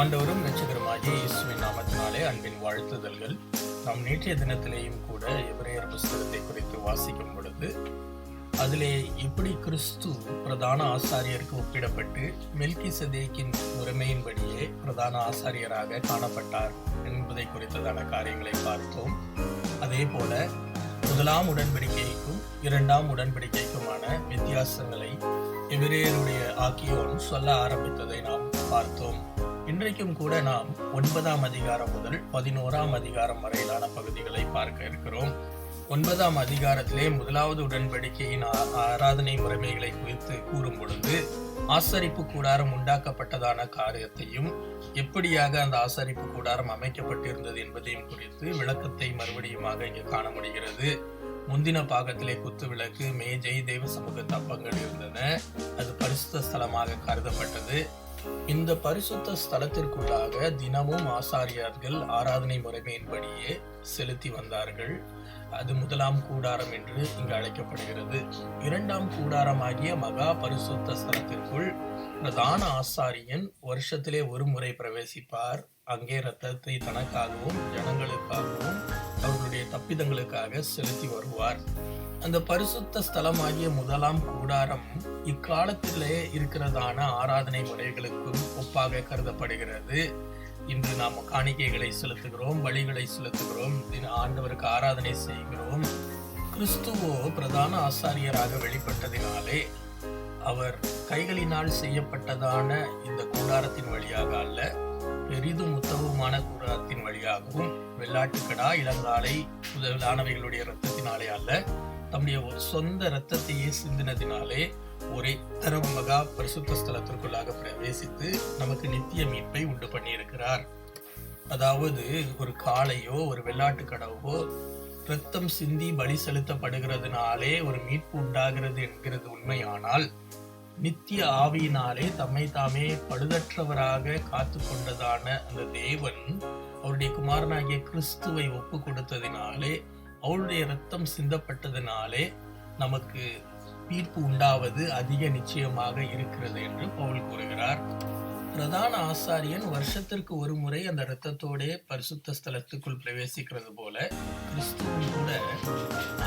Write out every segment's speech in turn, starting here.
ஆண்டவரும் இரட்சகருமாகிய இயேசுவின் நாமத்தினாலே அன்பின் வாழ்த்துதல்கள். நாம் நேற்றைய தினத்திலேயும் கூட எபிரேயர் புஸ்தகத்தை குறித்து வாசிக்கும் பொழுது அதிலே எப்படி கிறிஸ்து பிரதான ஆசாரியருக்கு ஒப்பிடப்பட்டு மெல்கி சதேக்கின் முறைமையின்படியே பிரதான ஆசாரியராக காணப்பட்டார் என்பதை குறித்ததான காரியங்களை பார்த்தோம். அதே போல முதலாம் உடன்படிக்கைக்கும் இரண்டாம் உடன்படிக்கைக்குமான வித்தியாசங்களை எபிரேயருடைய ஆக்கியோன் சொல்ல ஆரம்பித்ததை நாம் பார்த்தோம். இன்றைக்கும் கூட நாம் ஒன்பதாம் அதிகாரம் முதல் பதினோராம் அதிகாரம் வரையிலான பகுதிகளை பார்க்க இருக்கிறோம். ஒன்பதாம் அதிகாரத்திலே முதலாவது உடன்படிக்கையின் ஆ- ஆராதனை முறைமைகளை குறித்து கூறும் பொழுது ஆசரிப்பு கூடாரம் உண்டாக்கப்பட்டதான காரியத்தையும் எப்படியாக அந்த ஆசரிப்பு கூடாரம் அமைக்கப்பட்டிருந்தது என்பதையும் குறித்து விளக்கத்தை மறுபடியுமாக இங்கு காண முடிகிறது. முந்தின பாகத்திலே குத்து விளக்கு மேஜை தெய்வ சமூக தப்பங்கள் இருந்தன. அது பரிசுத்த ஸ்தலமாக கருதப்பட்டது. இந்த பரிசுத்த ஸ்தலத்திற்குள்ளாக தினமும் ஆசாரியார்கள் ஆராதனை முறைமையின்படியே செலுத்தி வந்தார்கள். அது முதலாம் கூடாரம் என்று இங்கு அழைக்கப்படுகிறது. இரண்டாம் கூடாரமாகிய மகா பரிசுத்த ஸ்தலத்திற்குள் பிரதான ஆசாரியன் வருஷத்திலே ஒரு முறை பிரவேசிப்பார். அங்கே ரத்தத்தை தனக்காகவும் ஜனங்களுக்காகவும் அவர்களுடைய தப்பிதங்களுக்காக செலுத்தி வருவார். அந்த பரிசுத்த ஸ்தலமாகிய முதலாம் கூடாரம் இக்காலத்திலே இருக்கிறதான ஆராதனை முறைகளுக்கும் ஒப்பாக கருதப்படுகிறது. இன்று நாம் காணிக்கைகளை செலுத்துகிறோம் வழிகளை செலுத்துகிறோம் தின- ஆண்டவருக்கு ஆராதனை செய்கிறோம். கிறிஸ்துவோ பிரதான ஆசாரியராக வெளிப்பட்டதினாலே அவர் கைகளினால் செய்யப்பட்டதான இந்த கூடாரத்தின் வழியாக அல்ல பெரிதும் உத்தவமான கூடாரத்தின் வழியாகவும் வெள்ளாட்டுக்கடா இளங்காலை முதலானவைகளுடைய இரத்தத்தினாலே அல்ல தம்முடைய ஒரு சொந்த இரத்தத்தையே சிந்தினதினாலே ஒரே தரவு மகா பரிசுத்த ஸ்தலத்திற்குள்ளாக பிரவேசித்து நமக்கு நித்திய மீட்பை உண்டு பண்ணியிருக்கிறார். அதாவது ஒரு காளையோ ஒரு வெள்ளாட்டு கடவோ ரத்தம் சிந்தி பலி செலுத்தப்படுகிறதுனாலே ஒரு மீட்பு உண்டாகிறது என்கிறது உண்மையானால் நித்திய ஆவியினாலே தம்மை தாமே பழுதற்றவராக காத்து கொண்டதான அந்த தேவன் அவருடைய குமாரனாகிய கிறிஸ்துவை ஒப்பு கொடுத்ததினாலே அவளுடைய ரத்தம் சிந்தப்பட்டதினாலே நமக்கு தீர்ப்பு உண்டாவது அதிக நிச்சயமாக இருக்கிறது என்று பவுல் கூறுகிறார். பிரதான ஆசாரியன் வருஷத்திற்கு ஒரு முறை அந்த இரத்தத்தோடே பரிசுத்த ஸ்தலத்துக்குள் பிரவேசிக்கிறது போல கிறிஸ்துவும் கூட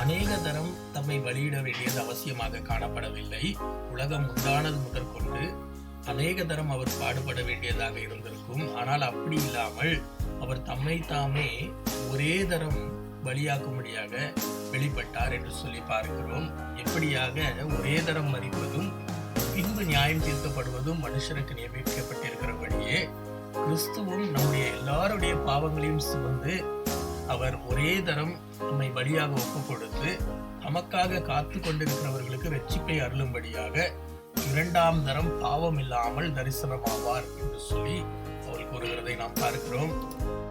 அநேக தரம் தம்மை வெளியிட வேண்டியது அவசியமாக காணப்படவில்லை. உலகம் உண்டானது முதற்கொண்டு அநேக தரம் அவர் பாடுபட வேண்டியதாக இருந்திருக்கும். ஆனால் அப்படி இல்லாமல் அவர் தம்மை தாமே ஒரே தரம் பலியாக்கும்படியாக வெளிப்பட்டார் என்று சொல்லி பார்க்கிறோம். எப்படியாக ஒரே தரம் மதிப்பதும் பின்பு நியாயம் தீர்க்கப்படுவதும் மனுஷருக்கு நியமிக்கப்பட்டிருக்கிறபடியே கிறிஸ்துவும் நம்முடைய எல்லாருடைய பாவங்களையும் சுமந்து அவர் ஒரே தரம் நம்மை பலியாக ஒப்பு கொடுத்து நமக்காக காத்து கொண்டிருக்கிறவர்களுக்கு ரட்சிப்பை அருளும்படியாக இரண்டாம் தரம் பாவம் இல்லாமல் தரிசனமாவார் என்று சொல்லி அவர் கூறுகிறதை நாம் பார்க்கிறோம்.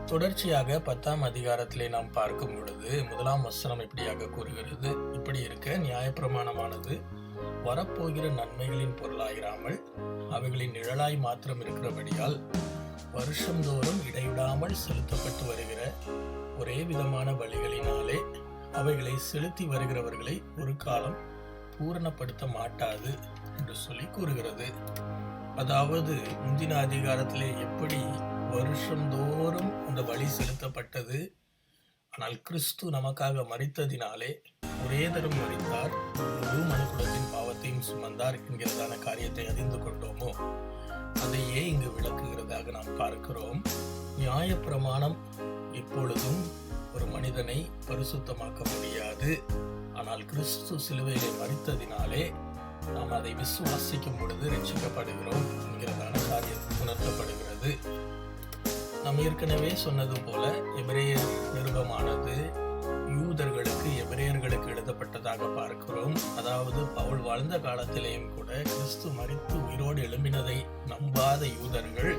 தொடர்ச்சியாக பத்தாம் அதிகாரத்திலே நாம் பார்க்கும் பொழுது முதலாம் வசனம் இப்படியாக கூறுகிறது. இப்படி இருக்க நியாயப்பிரமாணமானது வரப்போகிற நன்மைகளின் பொருளாயிராமல் அவைகளின் நிழலாய் மாத்திரம் இருக்கிறபடியால் வருஷந்தோறும் இடைவிடாமல் செலுத்தப்பட்டு வருகிற ஒரே விதமான வழிகளினாலே அவைகளை செலுத்தி வருகிறவர்களை ஒரு காலம் பூரணப்படுத்த மாட்டாது என்று சொல்லி கூறுகிறது. அதாவது முந்தின அதிகாரத்திலே எப்படி வருஷந்தோறும் அந்த வழி செலுத்தப்பட்டது. ஆனால் கிறிஸ்து நமக்காக மறித்ததினாலே ஒரே தரம் மறித்தார் முழு மனுக்குலத்தின் பாவத்தையும் சுமந்தார் என்கிறதான காரியத்தை அறிந்து கொண்டோமோ? அதையே இங்கு விளக்குகிறதாக நாம் பார்க்கிறோம். நியாயப்பிரமாணம் இப்பொழுதும் ஒரு மனிதனை பரிசுத்தமாக்க முடியாது. ஆனால் கிறிஸ்து சிலுவையிலே மறித்ததினாலே நாம் அதை விசுவாசிக்கும் பொழுது ரட்சிக்கப்படுகிறோம் என்கிறதான காரியம் உணர்த்தப்படுகிறது. நாம் ஏற்கனவே சொன்னது போல எபிரேயர் நிருபமானது யூதர்களுக்கு எபிரேயர்களுக்கு எழுதப்பட்டதாக பார்க்கிறோம். அதாவது பவுல் வாழ்ந்த காலத்திலேயும் கூட கிறிஸ்து மரித்து உயிரோடு எழும்பினதை நம்பாத யூதர்கள்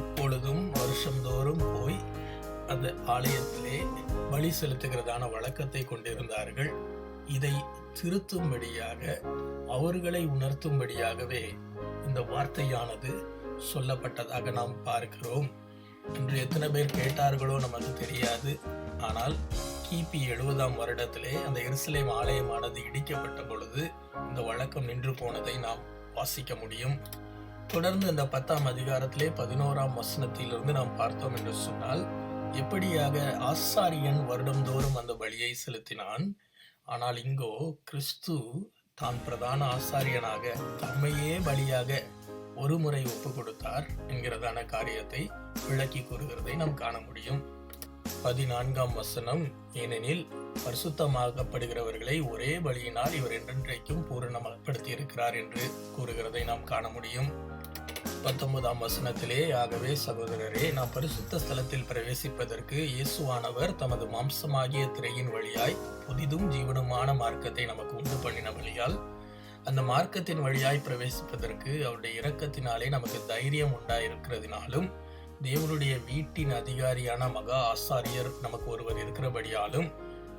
இப்பொழுதும் வருஷந்தோறும் போய் அந்த ஆலயத்திலே பலி செலுத்துகிறதான வழக்கத்தை கொண்டிருந்தார்கள். இதை திருத்தும்படியாக அவர்களை உணர்த்தும்படியாகவே இந்த வார்த்தையானது சொல்லப்பட்டதாக நாம் பார்க்கிறோம். இன்று எத்தனை பேர் கேட்டார்களோ நமக்கு தெரியாது. ஆனால் கிபி எழுபதாம் வருடத்திலே அந்த எருசலேம் ஆலயமானது இடிக்கப்பட்ட பொழுது இந்த வழக்கம் நின்று போனதை நாம் வாசிக்க முடியும். தொடர்ந்து இந்த பத்தாம் அதிகாரத்திலே பதினோராம் வசனத்திலிருந்து நாம் பார்த்தோம் என்று சொன்னால் எப்படியாக ஆசாரியன் வருடந்தோறும் அந்த பலியை செலுத்தினான். ஆனால் இங்கோ கிறிஸ்து தான் பிரதான ஆசாரியனாக தம்மையே பலியாக ஒரு முறை ஒப்பு கொடுத்தார் என்கிறதான காரியத்தை விளக்கி கூறுகிறதை நாம் காண முடியும். பதினான்காம் வசனம் ஏனெனில் பரிசுத்தமாக்கப்படுகிறவர்களை ஒரே வழியினால் இவர் என்றென்றைக்கும் பூரணப்படுத்தி இருக்கிறார் என்று கூறுகிறதை நாம் காண முடியும். பத்தொன்பதாம் வசனத்திலே ஆகவே சகோதரரே நாம் பரிசுத்த ஸ்தலத்தில் பிரவேசிப்பதற்கு இயேசுவானவர் தமது மாம்சமாகிய திரையின் வழியாய் புதிதும் ஜீவனுமான மார்க்கத்தை நமக்கு உண்டு பண்ணின வழியால் அந்த மார்க்கத்தின் வழியாய் பிரவேசிப்பதற்கு அவருடைய இரக்கத்தினாலே நமக்கு தைரியம் உண்டாயிருக்கிறதுனாலும் தேவனுடைய வீட்டின் அதிகாரியான மகா ஆசாரியர் நமக்கு ஒருவர் இருக்கிறபடியாலும்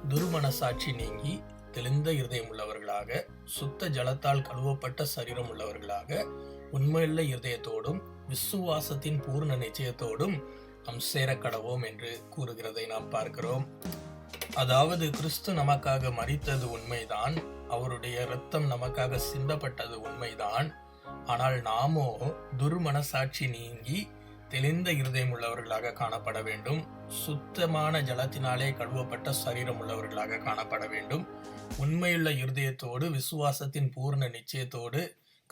துர்மனசாட்சி நீங்கி தெளிந்த இருதயம் உள்ளவர்களாக சுத்த ஜலத்தால் கழுவப்பட்ட சரீரம் உள்ளவர்களாக உண்மையுள்ள இருதயத்தோடும் விசுவாசத்தின் பூர்ண நிச்சயத்தோடும் நாம் சேரக்கடவோம் என்று கூறுகிறதை நாம் பார்க்கிறோம். அதாவது கிறிஸ்து நமக்காக மறித்தது உண்மைதான் அவருடைய இரத்தம் நமக்காக சிந்தப்பட்டது உண்மைதான். ஆனால் நாமோ துர்மனசாட்சி நீங்கி தெளிந்த இருதயம் உள்ளவர்களாக காணப்பட வேண்டும். சுத்தமான ஜலத்தினாலே கழுவப்பட்ட சரீரம் உள்ளவர்களாக காணப்பட வேண்டும். உண்மையுள்ள இருதயத்தோடு விசுவாசத்தின் பூர்ண நிச்சயத்தோடு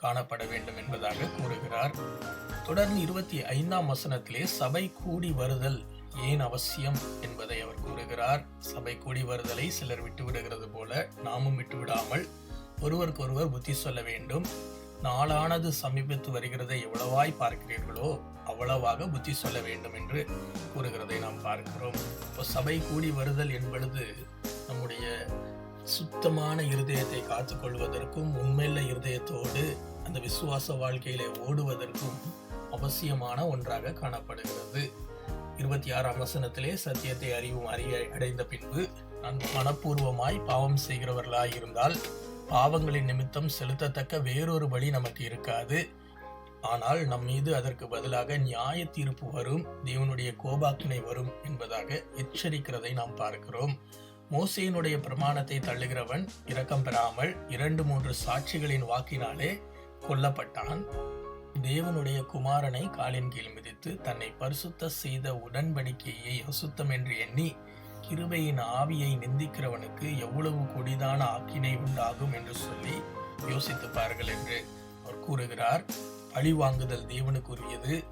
காணப்பட வேண்டும் என்பதாக கூறுகிறார். தொடர்ந்து இருபத்தி ஐந்தாம் வசனத்திலே சபை கூடி வருதல் ஏன் அவசியம் என்பதை அவர் கூறுகிறார் சபை கூடி வருதலை சிலர் விட்டு விடுகிறது போல நாமும் விட்டு விடாமல் ஒருவருக்கொருவர் புத்தி சொல்ல வேண்டும். நாளானது சமீபித்து வருகிறதை எவ்வளவாய் பார்க்கிறீர்களோ அவ்வளவாக புத்தி சொல்ல வேண்டும் என்று கூறுகிறதை நாம் பார்க்கிறோம். இப்போ சபை கூடி வருதல் என்பது நம்முடைய சுத்தமான இருதயத்தை காத்துக்கொள்வதற்கும் உண்மையில இருதயத்தோடு அந்த விசுவாச வாழ்க்கையிலே ஓடுவதற்கும் அவசியமான ஒன்றாக காணப்படுகிறது. இருபத்தி ஆறாம் வசனத்திலே சத்தியத்தை அறிவும் அறிய அடைந்த பின்பு நான் மனப்பூர்வமாய் பாவம் செய்கிறவர்களாயிருந்தால் பாவங்களின் நிமித்தம் செலுத்தத்தக்க வேறொரு வழி நமக்கு இருக்காது. ஆனால் நம் மீது அதற்கு பதிலாக நியாய தீர்ப்பு வரும் தேவனுடைய கோபாக்கினை வரும் என்பதாக எச்சரிக்கிறதை நாம் பார்க்கிறோம். மோசையினுடைய பிரமாணத்தை தள்ளுகிறவன் இரக்கம் பெறாமல் இரண்டு மூன்று சாட்சிகளின் வாக்கினாலே கொல்லப்பட்டான். தேவனுடைய குமாரனை காலின் கீழ் மிதித்து தன்னை பரிசுத்த செய்த உடன்படிக்கையை அசுத்தம் என்று எண்ணி கிருபையின் ஆவியை நிந்திக்கிறவனுக்கு எவ்வளவு கொடிதான ஆக்கினை உண்டாகும் என்று சொல்லி யோசித்து என்று அவர் கூறுகிறார். பழி வாங்குதல் தேவனுக்குரியது.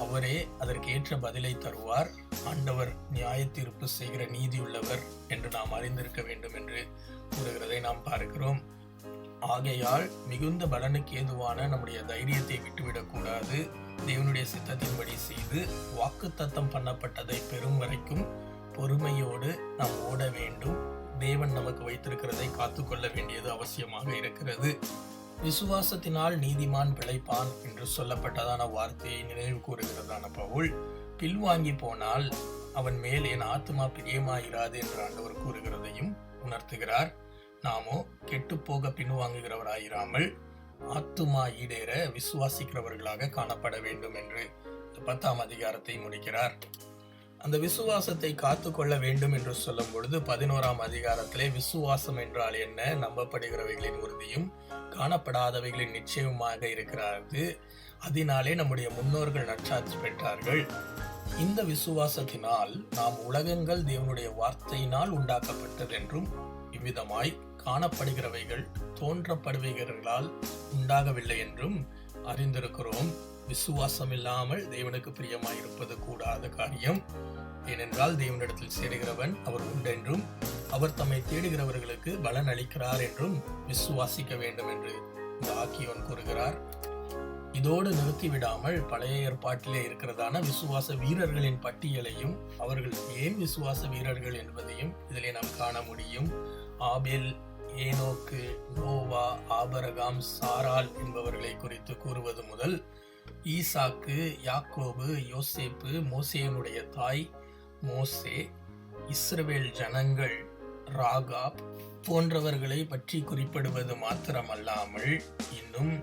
அவரே அதற்கு ஏற்ற பதிலை தருவார். ஆண்டவர் நியாய தீர்ப்பு செய்கிற நீதியுள்ளவர் என்று நாம் அறிந்திருக்க வேண்டும் என்று கூறுகிறதை நாம் பார்க்கிறோம். ஆகையால் மிகுந்த பலனுக்கு ஏதுவான நம்முடைய தைரியத்தை விட்டுவிடக்கூடாது தேவனுடைய சித்தத்தின்படி செய்து வாக்கு தத்தம் பண்ணப்பட்டதை பெறும் வரைக்கும் பொறுமையோடு நாம் ஓட வேண்டும். தேவன் நமக்கு வைத்திருக்கிறதை காத்துக்கொள்ள வேண்டியது அவசியமாக இருக்கிறது. விசுவாசத்தினால் நீதிமான் பிழைப்பான் என்று சொல்லப்பட்டதான வார்த்தையை நினைவு கூறுகிறதான பவுல் பில்வாங்கி போனால் அவன் மேல் என் ஆத்மா பிரியமாயிராது என்று ஆண்டவர் கூறுகிறதையும் உணர்த்துகிறார். நாமோ கெட்டுப்போக பின்வாங்குகிறவராயிராமல் ஆத்துமா ஈடேற விசுவாசிக்கிறவர்களாக காணப்பட வேண்டும் என்று பத்தாம் அதிகாரத்தை முடிக்கிறார். அந்த விசுவாசத்தை காத்துக்கொள்ள வேண்டும் என்று சொல்லும் பொழுது பதினோராம் அதிகாரத்திலே விசுவாசம் என்றால் என்ன? நம்பப்படுகிறவைகளின் உறுதியும் காணப்படாதவைகளின் நிச்சயமாக இருக்கிறது. அதனாலே நம்முடைய முன்னோர்கள் நற்சாட்சி பெற்றார்கள். இந்த விசுவாசத்தினால் நாம் உலகங்கள் தேவனுடைய வார்த்தையினால் உண்டாக்கப்பட்டது என்றும் இவ்விதமாய் காணப்படுகிறவைகள் தோன்றப்படுவைகளால் உண்டாகவில்லை என்றும் அறிந்திருக்கிறோம். விசுவாசம் இல்லாமல் தேவனுக்கு பிரியமாய் இருப்பது கூடாத காரியம். ஏனென்றால் தேவனிடத்தில் சேருகிறவன் அவர் உண்டென்றும் அவர் தம்மை தேடுகிறவர்களுக்கு பலன் அளிக்கிறார் என்றும் விசுவாசிக்க வேண்டும் என்று இந்த ஆக்கியவன் கூறுகிறார். இதோடு நிறுத்திவிடாமல் பழைய ஏற்பாட்டிலே இருக்கிறதான விசுவாச வீரர்களின் பட்டியலையும் அவர்கள் ஏன் விசுவாச வீரர்கள் என்பதையும் இதிலே நாம் காண முடியும். ஆபில் ஏனோக்கு நோவா ஆபரகாம் சாரால் என்பவர்களை குறித்து கூறுவது முதல் ஈசாக்கு யாக்கோபு யோசேப்பு மோசேனுடைய தாய் மோசே இஸ்ரவேல் ஜனங்கள் ராகாப் போன்றவர்களை பற்றி குறிப்பிடுவது மாத்திரமல்லாமல் இன்னும்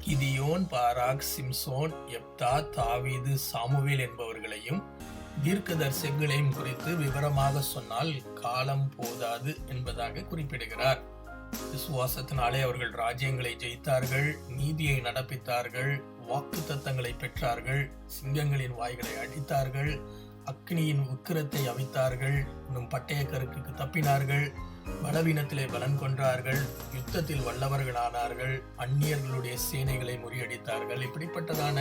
கிதியோன் பாராக் சிம்சோன் எப்தா தாவீது சாமுவேல் என்பவர்களையும் தீர்க்கதர்சிகளையும் குறித்து விவரமாக சொன்னால் காலம் போதாது என்பதாக குறிப்பிடுகிறார். விசுவாசத்தினாலே அவர்கள் ராஜ்யங்களை ஜெயித்தார்கள் நீதியை நடப்பித்தார்கள் வாக்கு தத்தங்களை பெற்றார்கள் சிங்கங்களின் வாய்களை அடித்தார்கள் அக்னியின் உக்கிரத்தை அவித்தார்கள் இன்னும் பட்டய கருக்குக்கு தப்பினார்கள் பலவீனத்திலே பலன் கொன்றார்கள் யுத்தத்தில் வல்லவர்களானார்கள் அந்நியர்களுடைய சேனைகளை முறியடித்தார்கள் இப்படிப்பட்டதான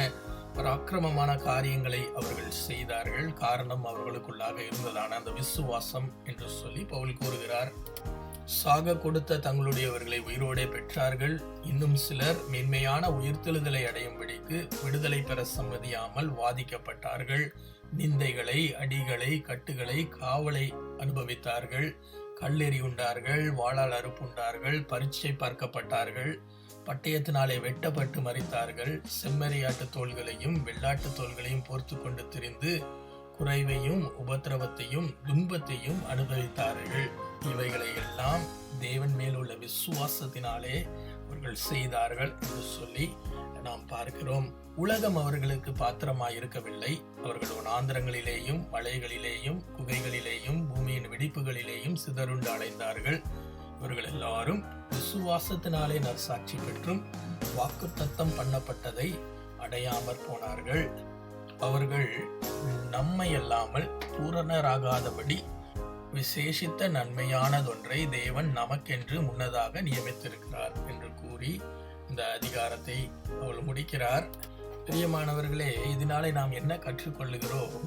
பராக்கிரமமான காரியங்களை அவர்கள் செய்தார்கள். காரணம் அவர்களுக்குள்ளாக இருந்ததான அந்த விசுவாசம் என்று சொல்லி பவுல் கூறுகிறார். சாக கொடுத்த தங்களுடையவர்களை உயிரோடே பெற்றார்கள். இன்னும் சிலர் மென்மையான உயிர்த்தெழுதலை அடையும்படிக்கு விடுதலை பெற சம்மதியாமல் வாதிக்கப்பட்டார்கள். நிந்தைகளை அடிகளை கட்டுகளை காவலை அனுபவித்தார்கள். கல்லெறி உண்டார்கள் வாழால் அறுப்புண்டார்கள் பரீட்சை பார்க்கப்பட்டார்கள். பட்டயத்தினாலே வெட்டப்பட்டு மறித்தார்கள். செம்மறியாட்டு தோள்களையும் வெள்ளாட்டு தோள்களையும் போர்த்து கொண்டு திரிந்து குறைவையும் உபத்திரவத்தையும் துன்பத்தையும் அனுபவித்தார்கள். இவைகளை எல்லாம் தேவன் மேல் உள்ள விசுவாசத்தினாலே அவர்கள் செய்தார்கள் என்று சொல்லி நாம் பார்க்கிறோம். உலகம் அவர்களுக்கு பாத்திரமாய் இருக்கவில்லை அவர்கள் வனாந்திரங்களிலேயும் மலைகளிலேயும் குகைகளிலேயும் பூமியின் வெடிப்புகளிலேயும் சிதறுண்டு அடைந்தார்கள் இவர்கள் எல்லாரும் விசுவாசத்தினாலே நற்சாட்சி பெற்றும் வாக்குத்தத்தம் பண்ணப்பட்டதை அடையாமற் போனார்கள். அவர்கள் நம்மை அல்லாமல் பூரணராகாதபடி விசேஷித்த நன்மையானதொன்றை தேவன் நமக்கென்று முன்னதாக நியமித்திருக்கிறார் என்று கூறி இந்த அதிகாரத்தை அவள் முடிக்கிறார். பிரியமானவர்களே இதனாலே நாம் என்ன கற்றுக்கொள்ளுகிறோம்?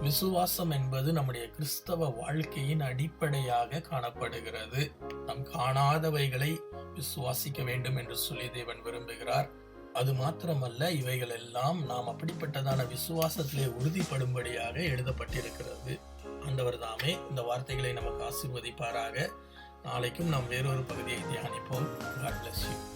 விசுவாசம் என்பது நம்முடைய கிறிஸ்தவ வாழ்க்கையின் அடிப்படையாக காணப்படுகிறது. நாம் காணாதவைகளை விசுவாசிக்க வேண்டும் என்று சொல்லி தேவன் விரும்புகிறார். அது மாத்திரமல்ல இவைகள் எல்லாம் நாம் அப்படிப்பட்டதான விசுவாசத்திலே உறுதிப்படும்படியாக எழுதப்பட்டிருக்கிறது. ஆண்டவர் தாமே இந்த வார்த்தைகளை நமக்கு ஆசீர்வதிப்பாராக. நாளைக்கும் நாம் வேறொரு பகுதியை தியானிப்போம். God bless you